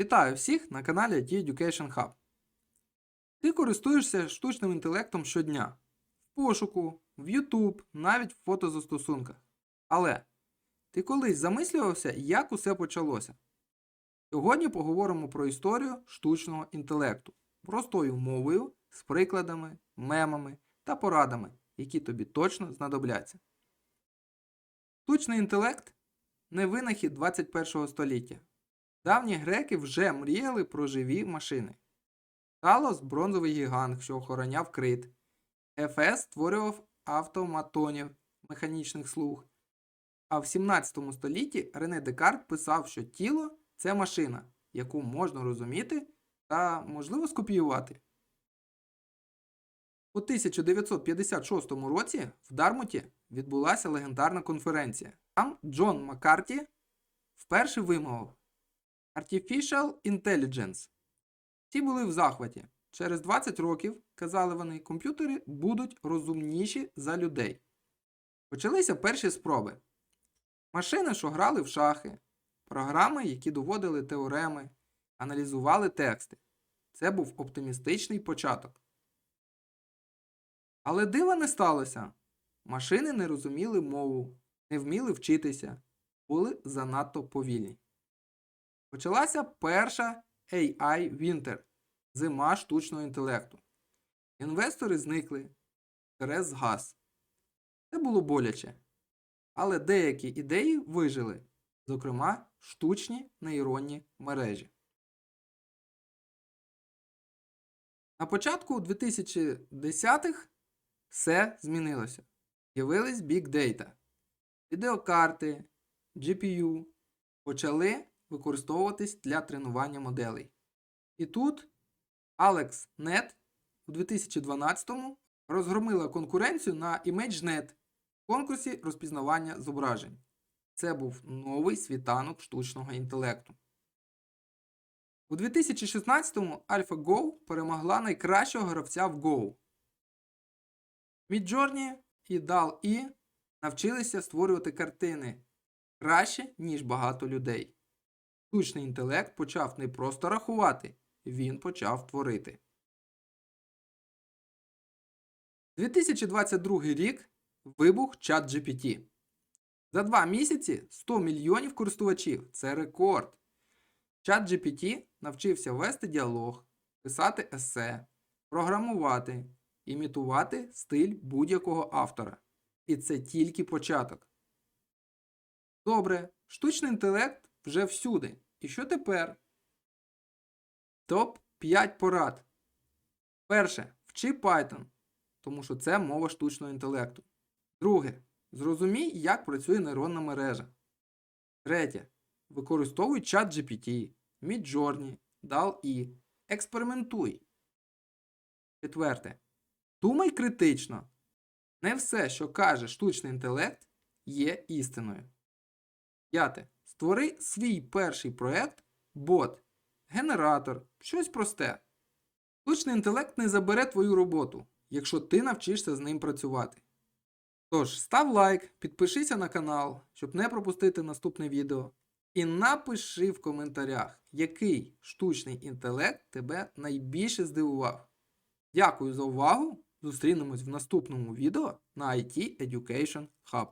Вітаю всіх на каналі IT Education Hub. Ти користуєшся штучним інтелектом щодня в пошуку, в YouTube, навіть в фотозастосунках. Але ти колись замислювався, як усе почалося? Сьогодні поговоримо про історію штучного інтелекту простою мовою, з прикладами, мемами та порадами, які тобі точно знадобляться. Штучний інтелект не винахід 21 століття. Давні греки вже мріяли про живі машини. Талос бронзовий гігант, що охороняв крит. Ефес створював автоматонів механічних слуг. А в 17 столітті Рене Декарт писав, що тіло це машина, яку можна розуміти та, можливо, скопіювати. У 1956 році в Дармуті відбулася легендарна конференція. Там Джон Маккарті вперше вимовив Artificial Intelligence. Ті були в захваті. Через 20 років, казали вони, комп'ютери будуть розумніші за людей. Почалися перші спроби. Машини, що грали в шахи, програми, які доводили теореми, аналізували тексти. Це був оптимістичний початок. Але дива не сталося. Машини не розуміли мову, не вміли вчитися, були занадто повільні. Почалася перша AI Winter – зима штучного інтелекту. Інвестори зникли, інтерес згас. Це було боляче. Але деякі ідеї вижили, зокрема, штучні нейронні мережі. На початку 2010-х все змінилося. З'явились Big Data. Відеокарти, GPU почали використовуватись для тренування моделей. І тут AlexNet у 2012-му розгромила конкуренцію на ImageNet в конкурсі розпізнавання зображень. Це був новий світанок штучного інтелекту. У 2016-му AlphaGo перемогла найкращого гравця в Go. Midjourney і DAL-E навчилися створювати картини краще, ніж багато людей. Штучний інтелект почав не просто рахувати, він почав творити. 2022 рік вибух ChatGPT. За два місяці 100 мільйонів користувачів це рекорд. ChatGPT навчився вести діалог, писати есе, програмувати, імітувати стиль будь-якого автора. І це тільки початок. Добре, штучний інтелект вже всюди. І що тепер? Топ 5 порад. Перше. Вчи Python, тому що це мова штучного інтелекту. Друге. Зрозумій, як працює нейронна мережа. Третє. Використовуй чат GPT, Midjourney, DAL-E. Експериментуй. Четверте. Думай критично. Не все, що каже штучний інтелект, є істиною. П'яте. Створи свій перший проект, бот, генератор, щось просте. Штучний інтелект не забере твою роботу, якщо ти навчишся з ним працювати. Тож, став лайк, підпишися на канал, щоб не пропустити наступне відео. І напиши в коментарях, який штучний інтелект тебе найбільше здивував. Дякую за увагу! Зустрінемось в наступному відео на IT Education Hub.